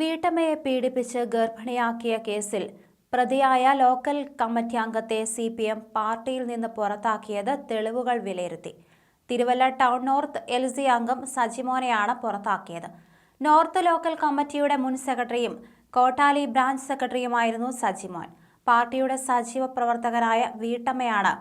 വീട്ടമ്മയെ പീഡിപ്പിച്ച് ഗർഭിണിയാക്കിയ കേസിൽ പ്രതിയായ ലോക്കൽ കമ്മിറ്റി അംഗത്തെ സി പി എം പാർട്ടിയിൽ നിന്ന് പുറത്താക്കിയത് തെളിവുകൾ വിലയിരുത്തി. Thiruvalla town north L C അംഗം സജിമോനെയാണ് പുറത്താക്കിയത്. നോർത്ത് ലോക്കൽ കമ്മിറ്റിയുടെ മുൻ സെക്രട്ടറിയും കോട്ടാലി ബ്രാഞ്ച് സെക്രട്ടറിയുമായിരുന്നു സജിമോൻ. പാർട്ടിയുടെ സജീവ പ്രവർത്തകനായ വീട്ടമ്മയാണ്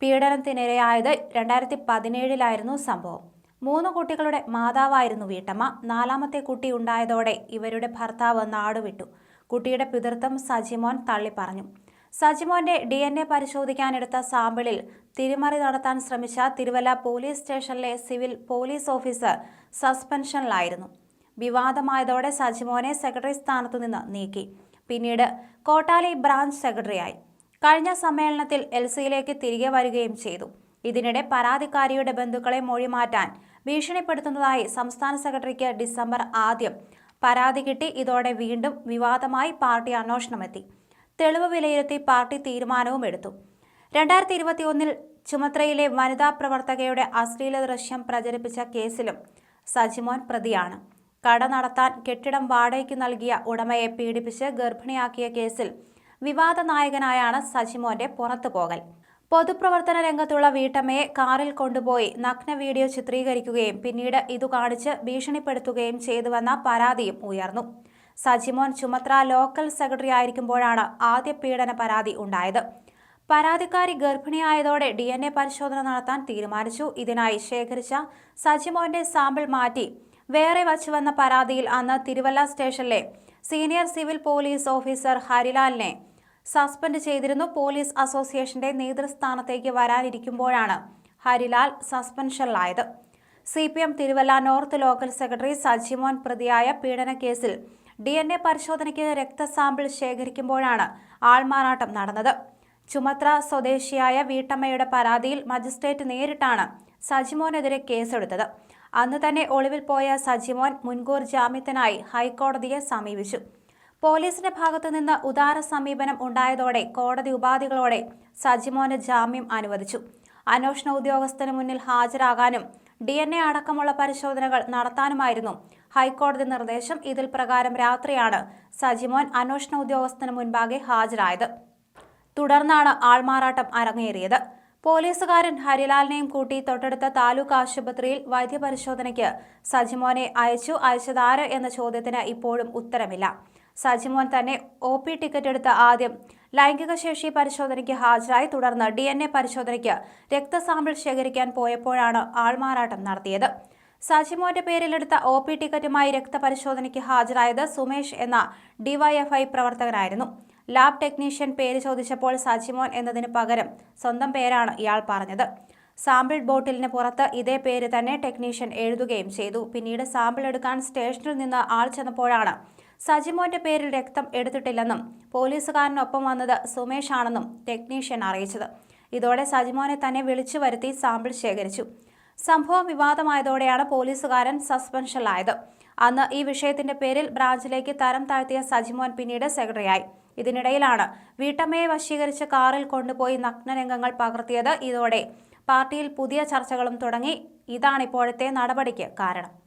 പീഡനത്തിനിരയായത്. രണ്ടായിരത്തി പതിനേഴിലായിരുന്നു സംഭവം. മൂന്ന് കുട്ടികളുടെ മാതാവായിരുന്നു വീട്ടമ്മ. നാലാമത്തെ കുട്ടി ഉണ്ടായതോടെ ഇവരുടെ ഭർത്താവ് നാടുവിട്ടു. കുട്ടിയുടെ പിതൃത്വം സജിമോൻ തള്ളി പറഞ്ഞു സജിമോന്റെ ഡി എൻ എ പരിശോധിക്കാനെടുത്ത സാമ്പിളിൽ തിരിമറി നടത്താൻ ശ്രമിച്ച തിരുവല്ല പോലീസ് സ്റ്റേഷനിലെ സിവിൽ പോലീസ് ഓഫീസർ സസ്പെൻഷനിലായിരുന്നു. വിവാദമായതോടെ സജിമോനെ സെക്രട്ടറി സ്ഥാനത്തു നിന്ന് നീക്കി. പിന്നീട് കോട്ടാലി ബ്രാഞ്ച് സെക്രട്ടറിയായി. കഴിഞ്ഞ സമ്മേളനത്തിൽ എൽ സിയിലേക്ക് തിരികെ വരികയും ചെയ്തു. ഇതിനിടെ പരാതിക്കാരിയുടെ ബന്ധുക്കളെ മൊഴിമാറ്റാൻ ഭീഷണിപ്പെടുത്തുന്നതായി സംസ്ഥാന സെക്രട്ടറിക്ക് ഡിസംബർ ആദ്യം പരാതി കിട്ടി. ഇതോടെ വീണ്ടും വിവാദമായി പാർട്ടി അന്വേഷണമെത്തി. തെളിവ് വിലയിരുത്തി പാർട്ടി തീരുമാനവും എടുത്തു. രണ്ടായിരത്തി ഇരുപത്തി ഒന്നിൽ ചുമത്രയിലെ വനിതാ പ്രവർത്തകയുടെ അശ്ലീല ദൃശ്യം പ്രചരിപ്പിച്ച കേസിലും സജിമോൻ പ്രതിയാണ്. കട നടത്താൻ കെട്ടിടം വാടകയ്ക്ക് നൽകിയ ഉടമയെ പീഡിപ്പിച്ച് ഗർഭിണിയാക്കിയ കേസിൽ വിവാദ നായകനായാണ് സജിമോന്റെ പുറത്തുപോകൽ. പൊതുപ്രവർത്തന രംഗത്തുള്ള വീട്ടമ്മയെ കാറിൽ കൊണ്ടുപോയി നഗ്ന വീഡിയോ ചിത്രീകരിക്കുകയും പിന്നീട് ഇതു കാണിച്ച് ഭീഷണിപ്പെടുത്തുകയും ചെയ്തുവെന്ന പരാതിയും ഉയർന്നു. സജിമോൻ ചുമത്ര ലോക്കൽ സെക്രട്ടറി ആയിരിക്കുമ്പോഴാണ് ആദ്യ പീഡന പരാതി ഉണ്ടായത്. പരാതിക്കാരി ഗർഭിണിയായതോടെ ഡി എൻ എ പരിശോധന നടത്താൻ തീരുമാനിച്ചു. ഇതിനായി ശേഖരിച്ച സജിമോന്റെ സാമ്പിൾ മാറ്റി വേറെ വച്ചുവെന്ന പരാതിയിൽ അന്ന് തിരുവല്ല സ്റ്റേഷനിലെ സീനിയർ സിവിൽ പോലീസ് ഓഫീസർ ഹരിലാലിനെ സസ്പെൻഡ് ചെയ്തിരുന്നു പോലീസ് അസോസിയേഷന്റെ നേതൃസ്ഥാനത്തേക്ക് വരാനിരിക്കുമ്പോഴാണ് Harilal സസ്പെൻഷനിലായത്. C P M Thiruvalla north local secretary Sajimon പ്രതിയായ പീഡനക്കേസിൽ ഡി എൻ എ പരിശോധനയ്ക്ക് രക്തസാമ്പിൾ ശേഖരിക്കുമ്പോഴാണ് ആൾമാറാട്ടം നടന്നത്. ചുമത്ര സ്വദേശിയായ വീട്ടമ്മയുടെ പരാതിയിൽ മജിസ്ട്രേറ്റ് നേരിട്ടാണ് സജിമോനെതിരെ കേസെടുത്തത്. അന്ന് തന്നെ ഒളിവിൽ പോയ സജിമോൻ മുൻകൂർ ജാമ്യത്തിനായി ഹൈക്കോടതിയെ സമീപിച്ചു. പോലീസിന്റെ ഭാഗത്തു നിന്ന് ഉദാര സമീപനം ഉണ്ടായതോടെ കോടതി ഉപാധികളോടെ സജിമോന് ജാമ്യം അനുവദിച്ചു. അന്വേഷണ ഉദ്യോഗസ്ഥന് മുന്നിൽ ഹാജരാകാനും ഡി എൻ എ അടക്കമുള്ള പരിശോധനകൾ നടത്താനുമായിരുന്നു ഹൈക്കോടതി നിർദ്ദേശം. ഇതിൽ പ്രകാരം രാത്രിയാണ് സജിമോൻ അന്വേഷണ ഉദ്യോഗസ്ഥന് മുൻപാകെ ഹാജരായത്. തുടർന്നാണ് ആൾമാറാട്ടം അരങ്ങേറിയത്. പോലീസുകാരൻ ഹരിലാലിനെയും കൂട്ടി തൊട്ടടുത്ത താലൂക്ക് ആശുപത്രിയിൽ വൈദ്യപരിശോധനയ്ക്ക് സജിമോനെ അയച്ചു. അയച്ചതാര് എന്ന ചോദ്യത്തിന് ഇപ്പോഴും ഉത്തരമില്ല. സജിമോൻ തന്നെ ഒ പി ടിക്കറ്റ് എടുത്ത ആദ്യം ലൈംഗിക ശേഷി പരിശോധനയ്ക്ക് ഹാജരായി. തുടർന്ന് ഡി എൻ എ പരിശോധനയ്ക്ക് രക്തസാമ്പിൾ ശേഖരിക്കാൻ പോയപ്പോഴാണ് ആൾമാറാട്ടം നടത്തിയത്. സജിമോന്റെ പേരിലെടുത്ത ഒ പി ടിക്കറ്റുമായി രക്തപരിശോധനയ്ക്ക് ഹാജരായത് സുമേഷ് എന്ന ഡിവൈഎഫ്ഐ പ്രവർത്തകനായിരുന്നു. ലാബ് ടെക്നീഷ്യൻ പേര് ചോദിച്ചപ്പോൾ സജിമോൻ എന്നതിന് പകരം സ്വന്തം പേരാണ് ഇയാൾ പറഞ്ഞത്. സാമ്പിൾ ബോട്ടിലിന് പുറത്ത് ഇതേ പേര് തന്നെ ടെക്നീഷ്യൻ എഴുതുകയും ചെയ്തു. പിന്നീട് സാമ്പിൾ എടുക്കാൻ സ്റ്റേഷനിൽ നിന്ന് ആൾ ചെന്നപ്പോഴാണ് സജിമോന്റെ പേരിൽ രക്തം എടുത്തിട്ടില്ലെന്നും പോലീസുകാരനൊപ്പം വന്നത് സുമേഷ് ആണെന്നും ടെക്നീഷ്യൻ അറിയിച്ചത്. ഇതോടെ സജിമോനെ തന്നെ വിളിച്ചു വരുത്തി സാമ്പിൾ ശേഖരിച്ചു. സംഭവം വിവാദമായതോടെയാണ് പോലീസുകാരൻ സസ്പെൻഷനിലായത്. അന്ന് ഈ വിഷയത്തിന്റെ പേരിൽ ബ്രാഞ്ചിലേക്ക് തരം താഴ്ത്തിയ സജിമോൻ പിന്നീട് സെക്രട്ടറിയായി. ഇതിനിടയിലാണ് വീട്ടമ്മയെ വശീകരിച്ച് കാറിൽ കൊണ്ടുപോയി നഗ്നരംഗങ്ങൾ പകർത്തിയത്. ഇതോടെ പാർട്ടിയിൽ പുതിയ ചർച്ചകളും തുടങ്ങി. ഇതാണിപ്പോഴത്തെ നടപടിക്ക് കാരണം.